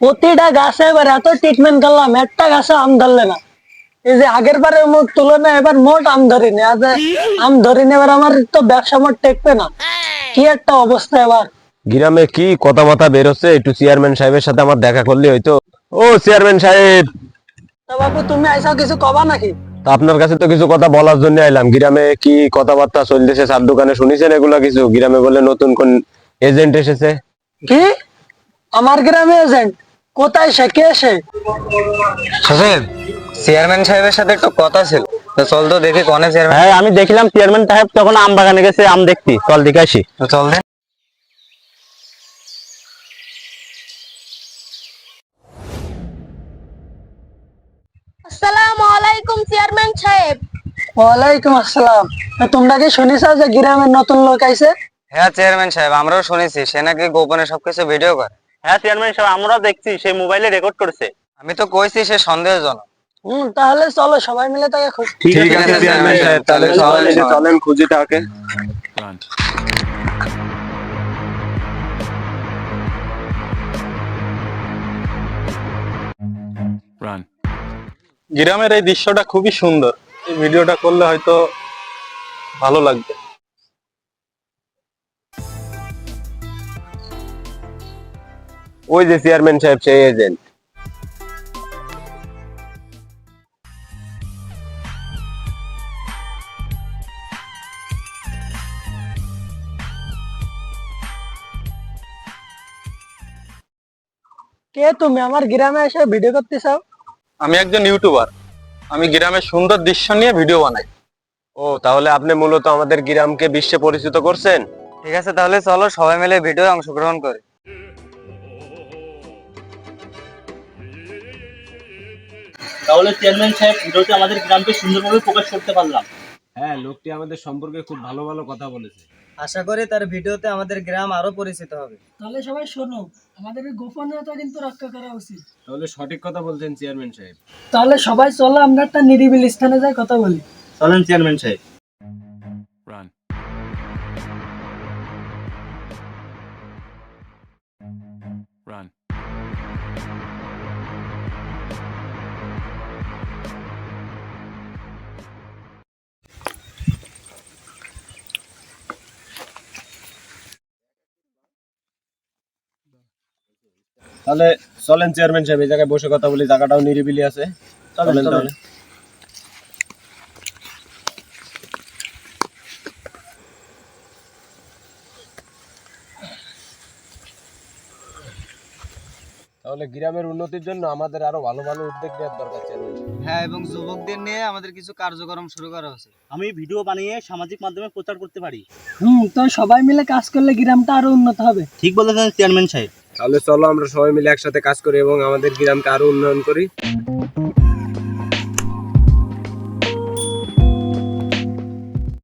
প্রতিটা গাছে এবার এত ট্রিটমেন্ট করলাম একটা গাছে আম ধরলে না। এই যে আগের বারের তুলনায় এবার মোট আম ধরিনি আজ আম ধরিনি এবার আমার তো ব্যবসা মোট টেকবে না। কি একটা অবস্থা এবার। গ্রামে কি কথা মাথা বেরোচ্ছে একটু চেয়ারম্যান সাহেবের সাথে আমার দেখা করলে হয়তো। ও চেয়ারম্যান সাহেব! তা বাবু তুমি আইসা কিছু কবা নাকি? তা আপনার কাছে তো কিছু কথা বলার জন্য আইলাম। গ্রামে কি কথাবার্তা চলতেছে চার দোকানে শুনেছেন এগুলা কিছু? গ্রামে বলে নতুন কোন এজেন্ট এসেছে? কি? আমার গ্রামে এজেন্ট কোথায় সে? কে সে? হোসেন চেয়ারম্যান সাহেবের সাথে একটু কথা ছিল। তো চল তো দেখি কনে চেয়ারম্যান হ্যাঁ আমি দেখলাম চেয়ারম্যান সাহেব তখন আম বাগানে গেছে আম দেখতে। চল দেখে আসি। চল দে। আসসালামু আলাইকুম চেয়ারম্যান সাহেব। ওয়ালাইকুম আসসালাম। তোমরা কি শুনিস যে গ্রামের নতুন লোক আইছে? হ্যাঁ চেয়ারম্যান সাহেব আমরাও শুনেছি। সে নাকি গোপনে সবকিছু ভিডিও করে। হ্যাঁ চেয়ারম্যান সাহেব আমরাও দেখছি সেই মোবাইলে রেকর্ড করেছে। আমি তো কইছি সে সন্দেহজনক। হম তাহলে চলো সবাই মিলে তাকে খুঁজ ঠিক আছে চেয়ারম্যান সাহেব তাহলে সবাই মিলে চলেন খুঁজি তাকে। গ্রামের এই দৃশ্যটা খুবই সুন্দর। এই ভিডিওটা করলে হয়তো ভালো লাগবে। ওই যে চেয়ারম্যান সাহেব সেই এজেন্ট কে তুমি? আমার গ্রামে এসে ভিডিও করতে চাও? আমি একজন ইউটিউবার আমি গ্রামের সুন্দর দৃশ্য নিয়ে ভিডিও বানাই। ও তাহলে আপনি মূলত আমাদের গ্রামকে বিশ্বে পরিচিত করছেন? ঠিক আছে তাহলে চলো সবাই মিলে ভিডিও অংশগ্রহণ করি। তাহলে চেয়ারম্যান সাহেব ভিডিওতে আমাদের গ্রামকে সুন্দরভাবে প্রকাশ করতে পারলাম। হ্যাঁ লোকটি আমাদের সম্পর্কে খুব ভালো ভালো কথা বলেছে। আশা করি তার ভিডিওতে আমাদের গ্রাম আরও পরিচিত হবে। তাহলে সবাই শোনো আমাদের এই গোপনীয়তা কিন্তু রক্ষা করা উচিত। তাহলে সঠিক কথা বলছেন চেয়ারম্যান সাহেব। তাহলে সবাই চলো আমরা একটা নিরিবিল স্থানে যাই কথা বলি। চলেন চেয়ারম্যান সাহেব। তাহলে চলেন চেয়ারম্যান সাহেব এই জায়গায় বসে কথা বলি জায়গাটাও নিরিবিলি আছে। চলেন তাহলে। তাহলে গ্রামের উন্নতির জন্য আমাদের আরও ভালো ভালো উদ্যোগ নেওয়ার দরকার চেয়ারম্যান হ্যাঁ এবং যুবকদের নিয়ে আমাদের কিছু কার্যক্রম শুরু করা উচিত আমি ভিডিও বানিয়ে সামাজিক মাধ্যমে প্রচার করতে পারি। হুম তো সবাই মিলে কাজ করলে গ্রামটা আরও উন্নত হবে। ঠিক বলেছেন চেয়ারম্যান সাহেব। তাহলে চলো আমরা সবাই মিলে একসাথে কাজ করি এবং আমাদের গ্রামকে আরও উন্নয়ন করি।